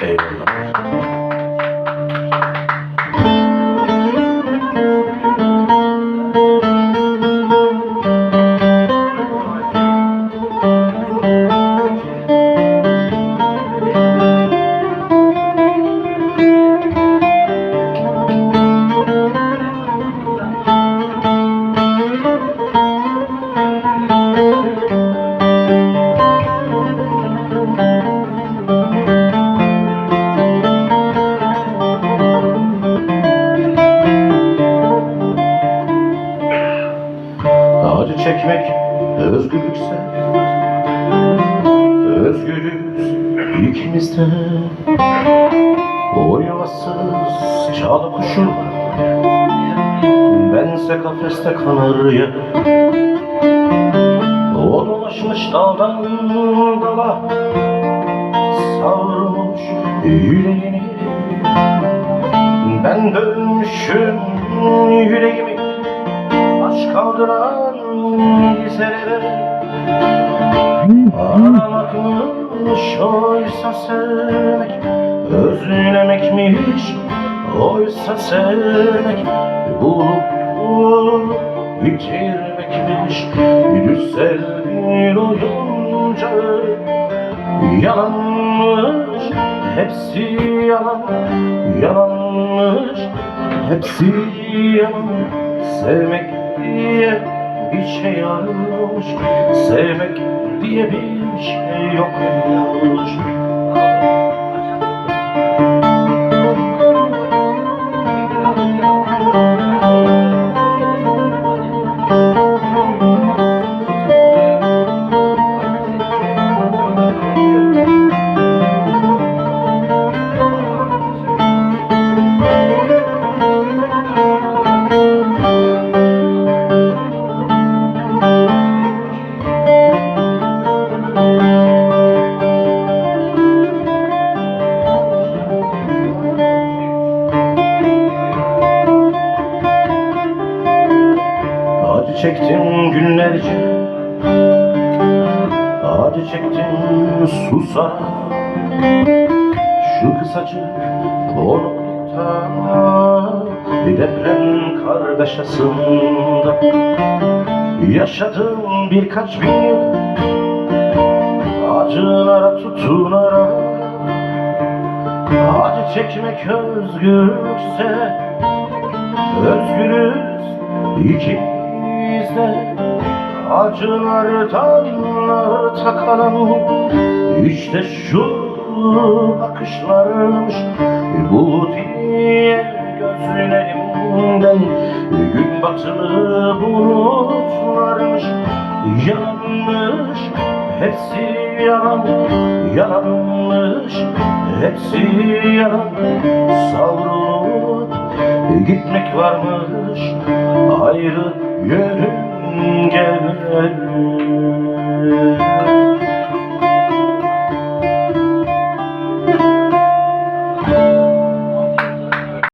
哎边 özgürlükse. Özgürüz ikimiz de O yuvasız çağla kuşu Bense kafeste kanarya O dolaşmış daldan dala. Savrulmuş yüreğini. Ben bölmüşüm yüreğimi Aşk kaldıran liselere Ağlamakmış oysa sevmek Özlemekmiş oysa sevmek Bulup bulup bitirmekmiş Güzel bir oyunca Yalanmış hepsi yalan Yalanmış hepsi yalan. Sevmek diye bir şey yokmuş Sevmek diye bir şey yokmuş Acı çektim günlerce. Acı çektim susar Şu kısacık bollukta Bir deprem kargaşasında Yaşadım birkaç bin yıl Acılara tutunarak Acı çekmek özgürlükse Özgürüz ikimiz de Acılardan takalım. İşte şu bakışlarmış Bu diye gözlerimden Gün batılı bulutlarmış. Yanmış hepsi yalan Yalanmış hepsi yalan Savrulup Gitmek varmış ayrı yörüngene